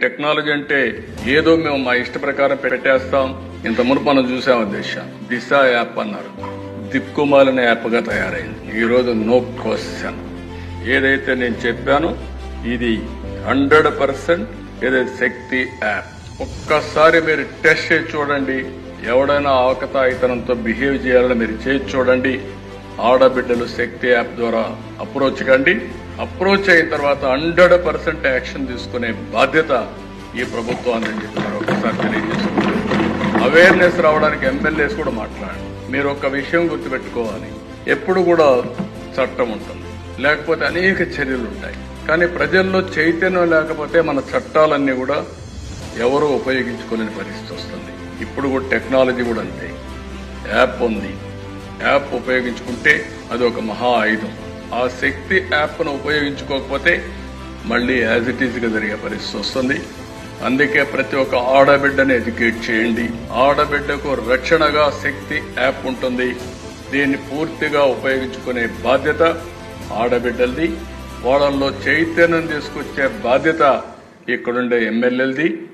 Technology అంటే ఏదో మేము మా ఇష్ట ప్రకారం పెట్టేస్తాం. ఇంత మునుపు మనం చూసాం దిశ. దిశ యాప్ అన్నారు. దిక్కుమాలిన యాప్గా తయారైంది. ఈరోజు నో క్వశ్చన్. ఏదైతే నేను చెప్పానో ఇది హండ్రెడ్ పర్సెంట్ ఏదైతే శక్తి యాప్. ఒక్కసారి మీరు టెస్ట్ చేసి చూడండి. ఎవడైనా అవకతాయితనంతో బిహేవ్ చేయాలని మీరు చేసి చూడండి. ఆడబిడ్డలు శక్తి యాప్ ద్వారా అప్రోచ్ కండి. అప్రోచ్ అయిన తర్వాత హండ్రెడ్ పర్సెంట్ యాక్షన్ తీసుకునే బాధ్యత ఈ ప్రభుత్వాన్ని అని చెప్పి మరొకసారి తెలియజేసుకుంటారు అవేర్నెస్ రావడానికి ఎమ్మెల్యేస్ కూడా మాట్లాడండి మీరు ఒక విషయం గుర్తుపెట్టుకోవాలి. ఎప్పుడు కూడా చట్టం ఉంటుంది. లేకపోతే అనేక చర్యలు ఉంటాయి. కానీ ప్రజల్లో చైతన్యం లేకపోతే మన చట్టాలన్నీ కూడా ఎవరు ఉపయోగించుకోలేని పరిస్థితి వస్తుంది. ఇప్పుడు కూడా టెక్నాలజీ కూడా అంతే. యాప్ ఉంది. యాప్ ఉపయోగించుకుంటే అది ఒక మహా ఆయుధం. ఆ శక్తి యాప్ను ఉపయోగించుకోకపోతే మళ్ళీ యాజ్ ఇట్ ఈజ్గా జరిగే పరిస్థితి వస్తుంది. అందుకే ప్రతి ఒక్క ఆడబిడ్డని ఎడ్యుకేట్ చేయండి. ఆడబిడ్డకు రక్షణగా శక్తి యాప్ ఉంటుంది. దీన్ని పూర్తిగా ఉపయోగించుకునే బాధ్యత ఆడబిడ్డలది. వాళ్ళల్లో చైతన్యం తీసుకొచ్చే బాధ్యత ఇక్కడుండే ఎమ్మెల్యేలది.